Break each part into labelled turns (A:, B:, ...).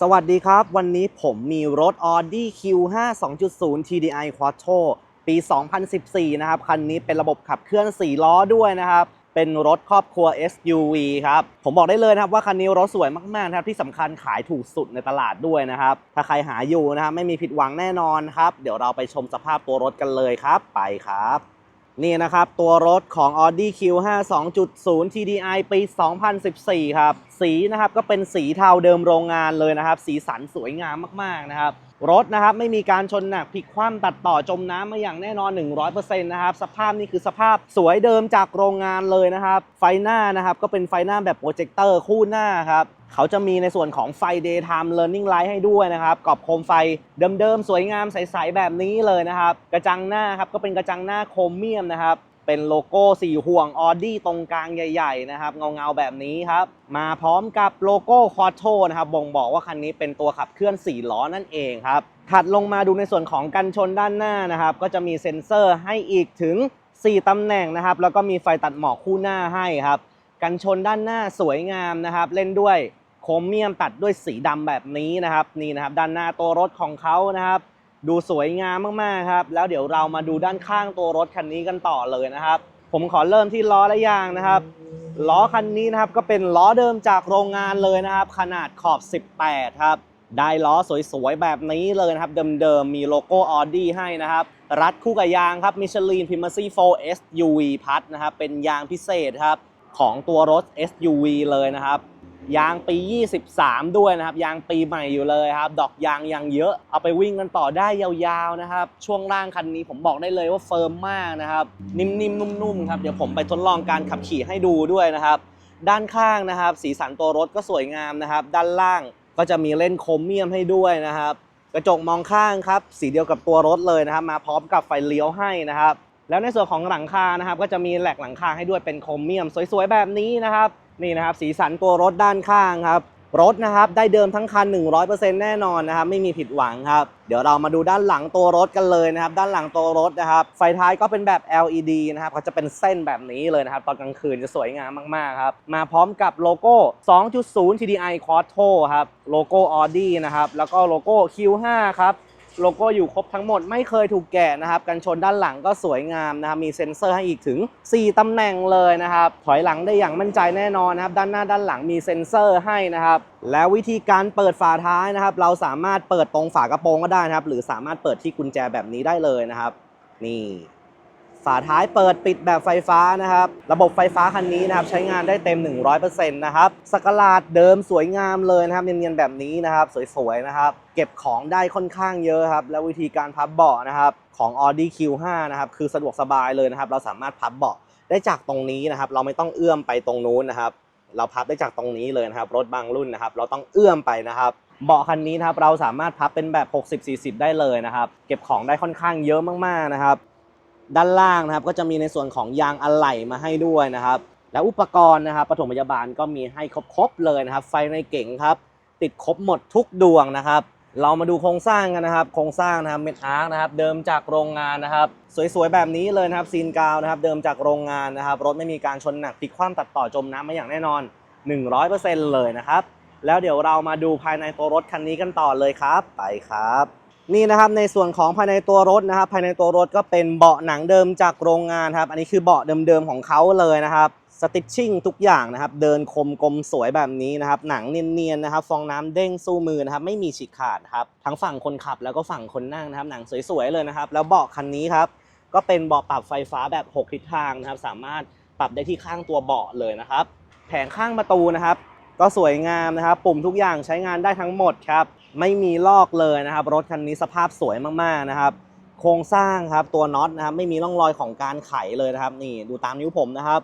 A: สวัสดีครับ วันนี้ผมมีรถ Audi Q5 2.0 TDI Quattro ปี 2014 นะครับ คันนี้เป็นระบบขับเคลื่อน 4 ล้อด้วยนะครับ เป็นรถครอบครัว SUV ครับ ผมบอกได้เลยนะครับว่าคันนี้รถสวยมากๆนะครับที่สำคัญขายถูกสุดในตลาดด้วยนะครับ ถ้าใครหาอยู่นะครับไม่มีผิดหวังแน่นอนครับ เดี๋ยวเราไปชมสภาพตัวรถกันเลยครับ ไปครับ นี่นะครับ ตัวรถของ Audi Q5 2.0 TDI ปี 2014 ครับ สีนะครับก็เป็นสีเทาเดิมโรงงานเลยนะครับ สีสันสวยงามมาก ๆ นะครับ รถนะครับไม่มีการชนหนักพลิกคว่ำตัดต่อจมน้ำมาอย่างแน่นอน 100%นะครับ สภาพนี่คือสภาพสวยเดิมจากโรงงานเลยนะครับ ไฟหน้านะครับก็เป็นไฟหน้าแบบโปรเจคเตอร์คู่หน้าครับ เขาจะมีในส่วนของไฟ daytime learning light ให้ด้วยนะครับกรอบโคมไฟเดิมๆ สวยงามใสๆแบบนี้เลยนะครับ กระจังหน้าครับก็เป็นกระจังหน้าโครเมียมนะครับเป็นโลโก้สี่ห่วง Audi ตรงกลางใหญ่ ๆ นะครับ เงา ๆ แบบนี้ครับ มาพร้อมกับโลโก้ Quattro นะครับ บ่งบอกว่าคันนี้เป็นตัวขับเคลื่อน 4 ล้อนั่นเองครับ ถัดลงมาดูในส่วนของกันชนด้านหน้านะครับ ก็จะมีเซ็นเซอร์ให้อีกถึง 4 ตำแหน่งนะครับ แล้วก็มีไฟตัดหมอกคู่หน้าให้ครับ กันชนด้านหน้าสวยงามนะครับ เล่นด้วย โครเมียมตัดด้วยสีดำแบบนี้นะครับนี่นะครับ ด้านหน้าตัวรถของเขานะครับ ดูสวยงามมากๆครับ แล้วเดี๋ยวเรามาดูด้านข้างตัวรถคันนี้กันต่อเลยนะครับ ผมขอเริ่มที่ล้อและยางนะครับล้อคันนี้นะครับก็เป็นล้อเดิมจากโรงงานเลยนะครับ ขนาดขอบ 18 ครับได้ล้อสวยๆแบบนี้เลยนะครับ เดิมๆมีโลโก้ Audi ให้นะครับ รัดคู่กับยางครับ Michelin Primacy 4 SUV พัดนะครับเป็นยางพิเศษครับของตัวรถ SUV เลยนะครับ ยางปี 23 ด้วยนะครับ ยางปีใหม่อยู่เลยครับ ดอกยางยังเยอะ เอาไปวิ่งกันต่อได้ยาวๆนะครับ ช่วงล่างคันนี้ผมบอกได้เลยว่าเฟิร์มมากนะครับ นิ่มๆ นุ่มๆ ครับ เดี๋ยวผมไปทดลองการขับขี่ให้ดูด้วยนะครับ ด้านข้างนะครับ สีสันตัวรถก็สวยงามนะครับ ด้านล่างก็จะมีเล่นโครเมียมให้ด้วยนะครับ กระจกมองข้างครับ สีเดียวกับตัวรถเลยนะครับ มาพร้อมกับไฟเลี้ยวให้นะครับ แล้วในส่วนของหลังคานะครับ ก็จะมีแหลกหลังคาให้ด้วยเป็นโครเมียม สวยๆ แบบนี้นะครับ นี่นะครับสีสันตัวรถด้านข้างครับ รถนะครับได้เดิมทั้งคัน 100%แน่นอนนะครับไม่มีผิดหวังครับ เดี๋ยวเรามาดูด้านหลังตัวรถกันเลยนะครับ ด้านหลังตัวรถนะครับ ไฟท้ายก็เป็นแบบ LED นะครับก็จะเป็นเส้นแบบนี้เลยนะครับ ตอนกลางคืนจะสวยงามมากๆครับ มาพร้อมกับโลโก้ 2.0 TDI Quattro ครับ โลโก้ Audi นะครับ แล้วก็โลโก้ Q5 ครับ โลโก้อยู่ครบทั้งหมดไม่เคยถูกแกะนะครับ กันชนด้านหลังก็สวยงามนะครับ มีเซ็นเซอร์ให้อีกถึง 4 ตำแหน่งเลยนะครับ ถอยหลังได้อย่างมั่นใจแน่นอนนะครับ ด้านหน้าด้านหลังมีเซ็นเซอร์ให้นะครับ แล้ววิธีการเปิดฝาท้ายนะครับ เราสามารถเปิดตรงฝากระโปรงก็ได้นะครับ หรือสามารถเปิดที่กุญแจแบบนี้ได้เลยนะครับ นี่ ฝาท้ายเปิดปิดแบบไฟฟ้านะครับ ระบบไฟฟ้าคันนี้นะครับใช้งานได้เต็ม 100%นะครับสกลาดเดิมสวยงามเลยนะครับเนียนๆแบบนี้นะครับ สวยๆนะครับ เก็บของได้ค่อนข้างเยอะครับ แล้ววิธีการพับเบาะนะครับของ Audi Q5 นะครับคือสะดวกสบายเลยนะครับ เราสามารถพับเบาะได้จากตรงนี้นะครับ เราไม่ต้องเอื้อมไปตรงนู้นนะครับ เราพับได้จากตรงนี้เลยนะครับ รถบางรุ่นนะครับ เราต้องเอื้อมไปนะครับเบาะคันนี้นะครับเราสามารถพับเป็นแบบ 60-40 ได้เลยนะครับ เก็บของได้ค่อนข้างเยอะมากๆนะครับ ด้านล่างนะครับก็จะมีในส่วนของยางอะไหล่มาให้ด้วยนะครับ แล้วอุปกรณ์นะครับปฐมพยาบาลก็มีให้ครบๆเลยนะครับ ไฟในเก๋งครับ ติดครบหมดทุกดวงนะครับ เรามาดูโครงสร้างกันนะครับ โครงสร้างนะครับเมทอาร์นะครับ เดิมจากโรงงานนะครับ สวยๆแบบนี้เลยนะครับซีนกาวนะครับ เดิมจากโรงงานนะครับ รถไม่มีการชนหนักพลิกคว่ำตัดต่อจมน้ำมาอย่างแน่นอน 100%เลยนะครับ แล้วเดี๋ยวเรามาดูภายในตัวรถคันนี้กันต่อเลยครับ ไปครับ นี่นะครับในส่วนของภายในตัวรถนะครับ ภายในตัวรถก็เป็นเบาะหนังเดิมจากโรงงานครับ อันนี้คือเบาะเดิมๆของเขาเลยนะครับสติชชิ่งทุกอย่างนะครับ เดินคมกลมสวยแบบนี้นะครับ หนังเนียนๆนะครับ ฟองน้ำเด้งสู้มือนะครับ ไม่มีฉีกขาดครับ ทั้งฝั่งคนขับแล้วก็ฝั่งคนนั่งนะครับ หนังสวยๆเลยนะครับ แล้วเบาะคันนี้ครับ ก็เป็นเบาะปรับไฟฟ้าแบบ 6 ทิศทางนะครับ สามารถปรับได้ที่ข้างตัวเบาะเลยนะครับ แผงข้างประตูนะครับ ก็สวยงามนะครับ ปุ่มทุกอย่างใช้งานได้ทั้งหมดครับ ไม่มีลอกเลยนะครับ รถคันนี้สภาพสวยมากๆนะครับ โครงสร้างครับตัวน็อตนะครับไม่มีร่องรอยของการไขเลยนะครับ นี่ดูตามนิ้วผมนะครับ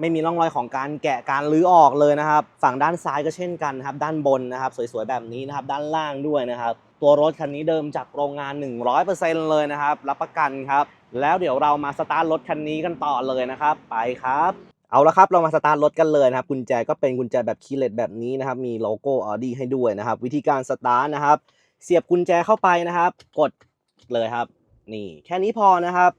A: ไม่มีร่องรอยของการแกะการลื้อออกเลยนะครับ ฝั่งด้านซ้ายก็เช่นกันครับ ด้านบนนะครับ สวยๆแบบนี้นะครับ ด้านล่างด้วยนะครับ ตัวรถคันนี้เดิมจากโรงงาน 100%เลยนะครับ รับประกันครับ แล้วเดี๋ยวเรามาสตาร์ทรถคันนี้กันต่อเลยนะครับ ไปครับ เอาละครับ เรามาสตาร์ทรถกันเลยนะครับกุญแจก็เป็นกุญแจแบบคีย์เลสแบบนี้นะครับ มีโลโก้ Audi ให้ด้วยนะครับ วิธีการสตาร์ทนะครับ เสียบกุญแจเข้าไปนะครับ กดเลยครับ นี่แค่นี้พอนะครับ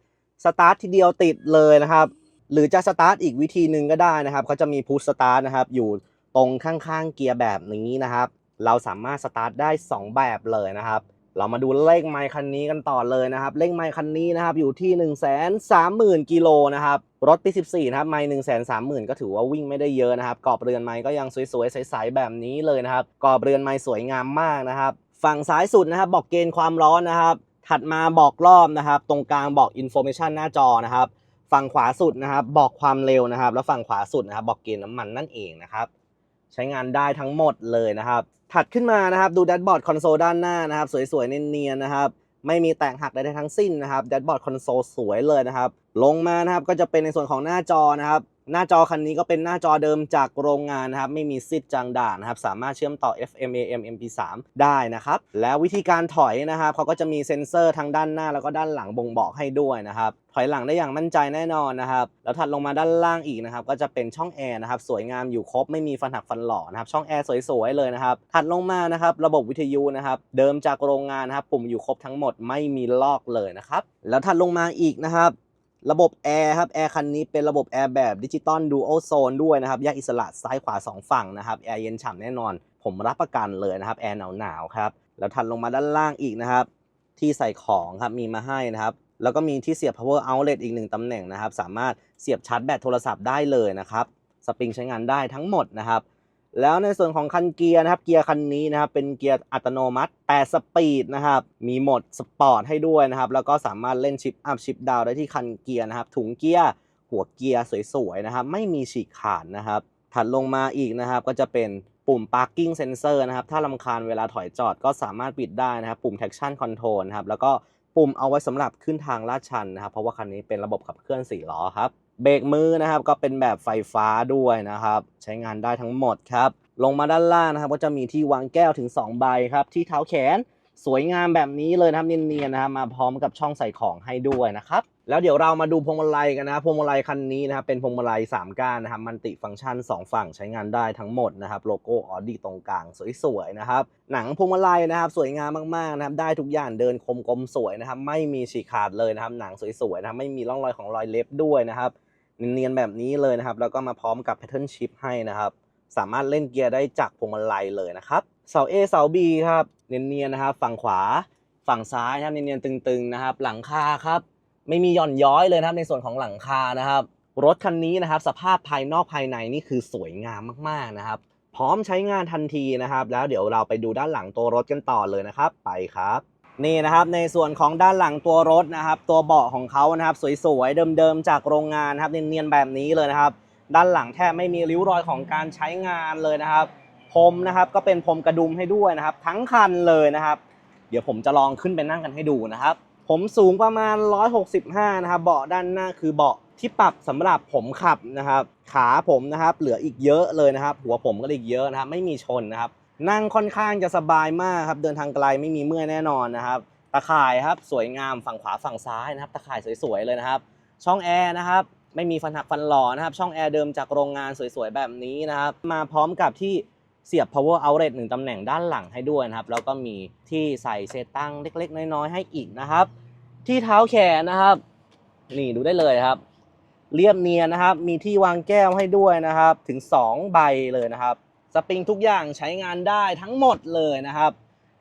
A: สตาร์ททีเดียวติดเลยนะครับ หรือจะสตาร์ทอีกวิธีหนึ่งก็ได้นะครับเขาจะมีพุชสตาร์ทนะครับอยู่ตรงข้างๆเกียร์แบบนี้นะครับ เราสามารถสตาร์ทได้ 2 แบบเลยนะครับ เรามาดูเลขไมล์คันนี้กันต่อเลยนะครับ เลขไมล์คันนี้นะครับอยู่ที่ 1 3 0 0 0 0กิโลนะครับ รถปี 14 นะครับ ไมล์1 3 0 0 0 0ก็ถือว่าวิ่งไม่ได้เยอะนะครับ กรอบเรือนไมล์ก็ยังสวยๆ ใสๆ แบบนี้เลยนะครับ กรอบเรือนไมล์สวยงามมากนะครับ ฝั่งซ้ายสุดนะครับ บอกเกณฑ์ความร้อนนะครับ ถัดมาบอกรอบนะครับ ตรงกลางบอกอินโฟเมชันหน้าจอนะครับ ฝั่งขวาสุดนะครับ บอกความเร็วนะครับ แล้วฝั่งขวาสุดนะครับ บอกเกณฑ์น้ำมันนั่นเองนะครับ ใช้งานได้ทั้งหมดเลยนะครับ ถัดขึ้นมานะครับดูแดชบอร์ดคอนโซลด้านหน้านะครับ สวยๆเนียนๆนะครับไม่มีแตกหักใดๆทั้งสิ้นนะครับแดชบอร์ดคอนโซลสวยเลยนะครับ ลงมานะครับก็จะเป็นในส่วนของหน้าจอนะครับ หน้าจอคันนี้ก็เป็นหน้าจอเดิมจากโรงงานนะครับ ไม่มีซิดจางด่านนะครับ สามารถเชื่อมต่อ FM AM MP3 ได้นะครับ แล้ววิธีการถอยนะครับเขาก็จะมีเซ็นเซอร์ทั้งด้านหน้าแล้วก็ด้านหลังบ่งบอกให้ด้วยนะครับ ถอยหลังได้อย่างมั่นใจแน่นอนนะครับ แล้วถัดลงมาด้านล่างอีกนะครับ ก็จะเป็นช่องแอร์นะครับ สวยงามอยู่ครบไม่มีฟันหักฟันหล่อนะครับ ช่องแอร์สวยๆเลยนะครับ ถัดลงมานะครับ ระบบวิทยุนะครับ เดิมจากโรงงานนะครับ ปุ่มอยู่ครบทั้งหมดไม่มีลอกเลยนะครับ แล้วถัดลงมาอีกนะครับ ระบบแอร์ครับแอร์คันนี้เป็นระบบแอร์แบบดิจิตอลดูโอโซนด้วยนะครับแยกอิสระซ้ายขวา 2 ฝั่งนะครับแอร์เย็นฉ่ำแน่นอน ผมรับประกันเลยนะครับแอร์หนาวๆครับแล้วถัดลงมาด้านล่างอีกนะครับ ที่ใส่ของครับมีมาให้นะครับ แล้วก็มีที่เสียบ power outlet อีกหนึ่งตำแหน่งนะครับ สามารถเสียบชาร์จแบตโทรศัพท์ได้เลยนะครับสปริงใช้งานได้ทั้งหมดนะครับ แล้วในส่วนของคันเกียร์นะครับ เกียร์คันนี้นะครับ เป็นเกียร์อัตโนมัติ 8 สปีดนะครับ มีโหมดสปอร์ตให้ด้วยนะครับ แล้วก็สามารถเล่นชิปอัพชิปดาวได้ที่คันเกียร์นะครับ ถุงเกียร์ หัวเกียร์สวยๆนะครับ ไม่มีฉีกขาดนะครับ ถัดลงมาอีกนะครับ ก็จะเป็นปุ่ม parking sensor นะครับ ถ้าลำคาญเวลาถอยจอดก็สามารถปิดได้นะครับ ปุ่ม traction control นะครับ แล้วก็ปุ่มเอาไว้สำหรับขึ้นทางลาดชันนะครับ เพราะว่าคันนี้เป็นระบบขับเคลื่อน4ล้อครับ เบรกมือนะครับก็เป็นแบบไฟฟ้าด้วยนะครับ ใช้งานได้ทั้งหมดครับ ลงมาด้านล่างนะครับ ก็จะมีที่วางแก้วถึง 2 ใบครับที่เท้าแขนสวยงามแบบนี้เลยนะครับเนียนๆนะครับมาพร้อมกับช่องใส่ของให้ด้วยนะครับแล้วเดี๋ยวเรามาดูพวงมาลัยกันนะพวงมาลัยคันนี้นะครับเป็นพวงมาลัย3ก้านนะครับมันติฟังก์ชัน 2 ฝั่งใช้งานได้ทั้งหมดนะครับโลโก้ออดี้ตรงกลางสวยๆนะครับหนังพวงมาลัยนะครับสวยงามมากๆนะครับได้ทุกอย่างเดินคมกลมสวยนะครับไม่มีฉีกขาดเลยนะครับหนังสวยๆนะครับไม่มีร่องรอยของรอยเล็บด้วยนะครับ เนียนๆแบบนี้เลยนะครับ แล้วก็มาพร้อมกับ pattern shift ให้นะครับ สามารถเล่นเกียร์ได้จากพวงมาลัยเลยนะครับ เสา A เสา B ครับ เนียนๆนะครับ ฝั่งขวา ฝั่งซ้ายนะครับ เนียนๆตึงๆนะครับ หลังคาครับ ไม่มีหย่อนย้อยเลยนะครับ ในส่วนของหลังคานะครับ รถคันนี้นะครับ สภาพภายนอกภายในนี่คือสวยงามมากๆนะครับ พร้อมใช้งานทันทีนะครับ แล้วเดี๋ยวเราไปดูด้านหลังตัวรถกันต่อเลยนะครับ ไปครับ นี่นะครับในส่วนของด้านหลังตัวรถนะครับ ตัวเบาะของเขานะครับ สวยๆเดิมๆจากโรงงานนะครับเนียนๆแบบนี้เลยนะครับ ด้านหลังแทบไม่มีริ้วรอยของการใช้งานเลยนะครับพรมนะครับก็เป็นพรมกระดุมให้ด้วยนะครับ ทั้งคันเลยนะครับ เดี๋ยวผมจะลองขึ้นไปนั่งกันให้ดูนะครับ ผมสูงประมาณ 165 นะครับ เบาะด้านหน้าคือเบาะที่ปรับสำหรับผมขับนะครับ ขาผมนะครับ เหลืออีกเยอะเลยนะครับ หัวผมก็อีกเยอะนะครับ ไม่มีชนนะครับ นั่งค่อนข้างจะสบายมากครับ เดินทางไกลไม่มีเมื่อยแน่นอนนะครับ ตะข่ายครับสวยงามฝั่งขวาฝั่งซ้ายนะครับ ตะข่ายสวยๆเลยนะครับ ช่องแอร์นะครับ ไม่มีฟันหักฟันหล่อนะครับ ช่องแอร์เดิมจากโรงงานสวยๆแบบนี้นะครับ มาพร้อมกับที่เสียบ power outlet หนึ่งตำแหน่งด้านหลังให้ด้วยนะครับ แล้วก็มีที่ใส่เซตั้งเล็กๆ น้อยๆ ให้อีกนะครับ ที่เท้าแขนนะครับ นี่ดูได้เลยครับ เรียบเนียนนะครับ มีที่วางแก้วให้ด้วยนะครับ ถึง 2 ใบเลยนะครับ สปริงทุกอย่างใช้งานได้ทั้งหมดเลยนะครับ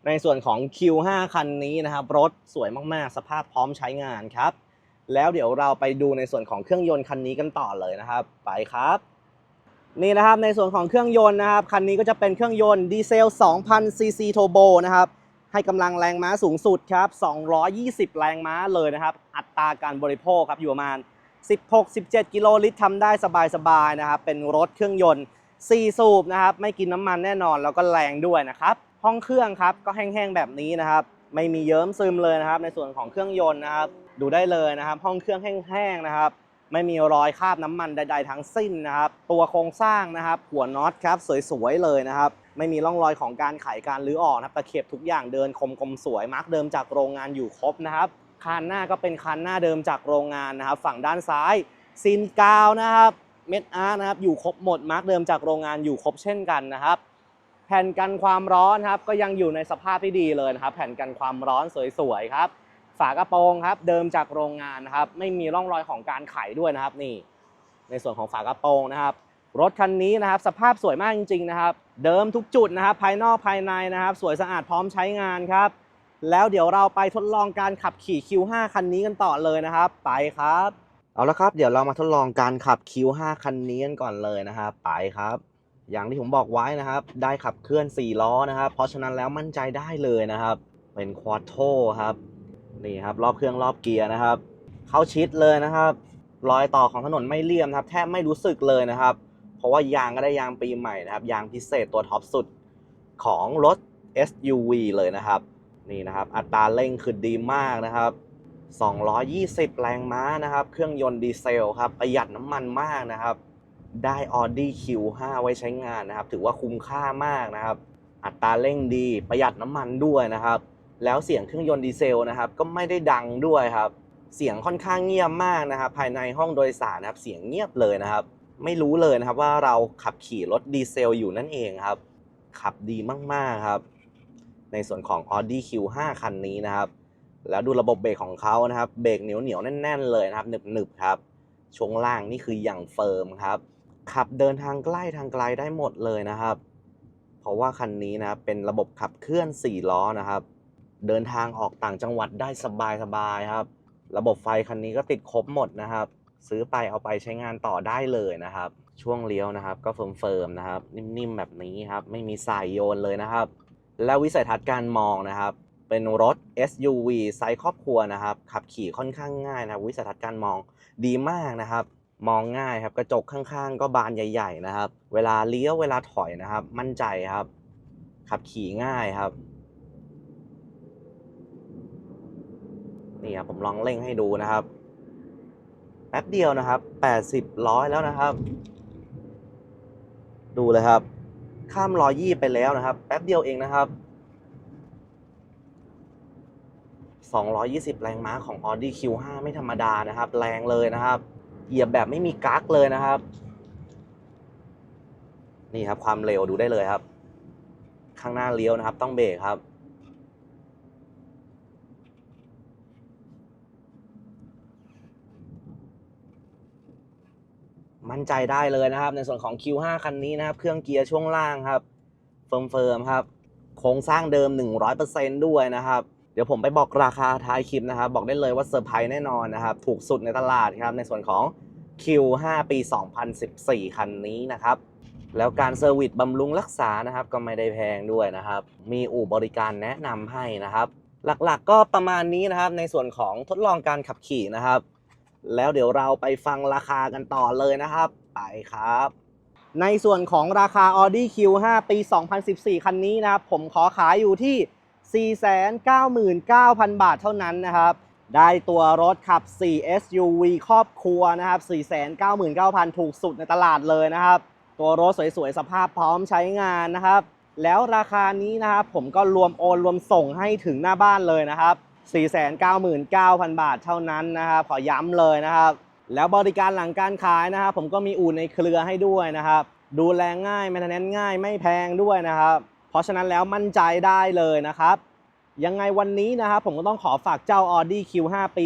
A: ในส่วนของ Q5 คันนี้นะครับรถสวยมากๆ สภาพพร้อมใช้งานครับ แล้วเดี๋ยวเราไปดูในส่วนของเครื่องยนต์คันนี้กันต่อเลยนะครับ ไปครับ นี่นะครับในส่วนของเครื่องยนต์นะครับคันนี้ก็จะเป็นเครื่องยนต์ดีเซล 2,000 ซีซีโทโบนะครับให้กำลังแรงม้าสูงสุดครับ 220 แรงม้าเลยนะครับ อัตราการบริโภคครับอยู่ประมาณ 16-17 กิโลลิตรทำได้สบายๆนะครับ เป็นรถเครื่องยนต์ 4 สูบนะครับ ไม่กินน้ำมันแน่นอนแล้วก็แรงด้วยนะครับ ห้องเครื่องครับก็แห้งๆแบบนี้นะครับ ไม่มีเยิ้มซึมเลยนะครับ ในส่วนของเครื่องยนต์นะครับ ดูได้เลยนะครับ ห้องเครื่องแห้งๆนะครับ ไม่มีรอยคราบน้ำมันใด ๆ ทั้งสิ้นนะครับ ตัวโครงสร้างนะครับ หัวน็อตครับสวยๆเลยนะครับ ไม่มีร่องรอยของการไขการรื้อออกนะครับตะเข็บทุกอย่างเดินคมกลมสวยมาร์กเดิมจากโรงงานอยู่ครบนะครับคานหน้าก็เป็นคานหน้าเดิมจากโรงงานนะครับ ฝั่งด้านซ้ายซีนกาวนะครับ เม็ดอาร์นะครับอยู่ครบหมดมาร์กเดิมจากโรงงานอยู่ครบเช่นกันนะครับ แผ่นกันความร้อนครับก็ยังอยู่ในสภาพที่ดีเลยนะครับ แผ่นกันความร้อนสวยๆครับ ฝากระโปรงครับเดิมจากโรงงานนะครับ ไม่มีร่องรอยของการไขด้วยนะครับนี่ ในส่วนของฝากระโปรงนะครับรถคันนี้นะครับสภาพสวยมากจริงๆนะครับ เดิมทุกจุดนะครับภายนอกภายในนะครับ สวยสะอาดพร้อมใช้งานครับ แล้วเดี๋ยวเราไปทดลองการขับขี่ Q5 คันนี้กันต่อเลยนะครับ ไปครับ เอาละครับ เดี๋ยวเรามาทดลองการขับ Q5 คันนี้กันก่อนเลยนะครับไปครับ อย่างที่ผมบอกไว้นะครับ ได้ขับเคลื่อน 4 ล้อนะครับ เพราะฉะนั้นแล้วมั่นใจได้เลยนะครับ เป็นควอโทครับนี่ครับ รอบเครื่องรอบเกียร์นะครับ เข้าชิดเลยนะครับ รอยต่อของถนนไม่เลี่ยมครับ แทบไม่รู้สึกเลยนะครับ เพราะว่ายางก็ได้ยางปีใหม่นะครับ ยางพิเศษตัวท็อปสุดของรถ SUV เลยนะครับ นี่นะครับ อัตราเร่งคือดีมากนะครับ 220 แรงม้านะครับ เครื่องยนต์ดีเซลครับ ประหยัดน้ำมันมากนะครับ ได้ Audi Q5 ไว้ใช้งานนะครับ ถือว่าคุ้มค่ามากนะครับ อัตราเร่งดี ประหยัดน้ำมันด้วยนะครับ แล้วเสียงเครื่องยนต์ดีเซลนะครับ ก็ไม่ได้ดังด้วยครับ เสียงค่อนข้างเงียบมากนะครับ ภายในห้องโดยสารนะครับ เสียงเงียบเลยนะครับ ไม่รู้เลยนะครับว่าเราขับขี่รถดีเซลอยู่นั่นเองครับ ขับดีมากๆครับ ในส่วนของ Audi Q5 คันนี้นะครับ แล้วดูระบบเบรกของเขานะครับ เบรกเหนียวเหนียวแน่น ๆ เลยนะครับหนึบๆครับ ช่วงล่างนี่คืออย่างเฟิร์มครับ ขับเดินทางใกล้ทางไกลได้หมดเลยนะครับ เพราะว่าคันนี้นะเป็นระบบขับเคลื่อน 4 ล้อนะครับ เดินทางออกต่างจังหวัดได้สบายๆครับ ระบบไฟคันนี้ก็ติดครบหมดนะครับ ซื้อไปเอาไปใช้งานต่อได้เลยนะครับ ช่วงเลี้ยวนะครับ ก็เฟิร์มๆนะครับ นิ่มๆแบบนี้ครับ ไม่มีสายโยนเลยนะครับ แล้ววิสัยทัศน์การมองนะครับ เป็นรถ SUV ไซส์ครอบครัวนะครับ ขับขี่ค่อนข้างง่ายนะวิสัยทัศน์การมองดีมากนะครับ มองง่ายครับกระจกข้างๆ ก็บานใหญ่ ๆ นะครับ เวลาเลี้ยวเวลาถอยนะครับ มั่นใจครับ ขับขี่ง่ายครับนี่ครับผมลองเร่งให้ดูนะครับ แป๊บเดียวนะครับ 80 ร้อยแล้วนะครับ ดูเลยครับ ข้ามร้อยยี่ไปแล้วนะครับ แป๊บเดียวเองนะครับ 220 แรงม้าของ Audi Q5 ไม่ธรรมดานะครับ แรงเลยนะครับ เหยียบแบบไม่มีกั๊กเลยนะครับ นี่ครับความเร็วดูได้เลยครับ ข้างหน้าเลี้ยวนะครับ ต้องเบรกครับ มั่นใจได้เลยนะครับ ในส่วนของ Q5 คันนี้นะครับ เครื่องเกียร์ช่วงล่างครับ เฟิร์มๆครับ โครงสร้างเดิม 100%ด้วยนะครับ เดี๋ยวผมไปบอกราคาท้ายคลิปนะครับ บอกได้เลยว่าเซอร์ไพรส์แน่นอนนะครับ ถูกสุดในตลาดครับ ในส่วนของ Q5 ปี 2014 คันนี้นะครับ แล้วการเซอร์วิสบำรุงรักษานะครับ ก็ไม่ได้แพงด้วยนะครับ มีอู่บริการแนะนำให้นะครับ หลักๆก็ประมาณนี้นะครับ ในส่วนของทดลองการขับขี่นะครับ แล้วเดี๋ยวเราไปฟังราคากันต่อเลยนะครับ ไปครับ ในส่วนของราคา Audi Q5 ปี 2014 คันนี้นะครับ ผมขอขายอยู่ที่ 499,000 บาทเท่านั้นนะครับ ได้ตัวรถขับ 4 SUV ครอบครัวนะครับ 499,000 ถูกสุดในตลาดเลยนะครับ ตัวรถสวยๆ สภาพพร้อมใช้งานนะครับ แล้วราคานี้นะครับผมก็รวมโอนรวมส่งให้ถึงหน้าบ้านเลยนะครับ 499,000 บาทเท่านั้นนะครับ ขอย้ำเลยนะครับ แล้วบริการหลังการขายนะครับ ผมก็มีอู่ในเครือให้ด้วยนะครับ ดูแลง่ายแมนเทนแนนง่ายไม่แพงด้วยนะครับ เพราะฉะนั้นแล้วมั่นใจได้เลยนะครับ ยังไงวันนี้นะครับผมก็ต้องขอฝากเจ้า Audi Q5 ปี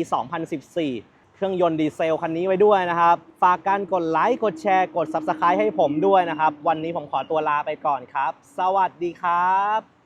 A: 2014 เครื่องยนต์ดีเซลคันนี้ไว้ด้วยนะครับ ฝากการกดไลค์ กดแชร์ กด Subscribe ให้ผมด้วยนะครับ วันนี้ผมขอตัวลาไปก่อนครับ สวัสดีครับ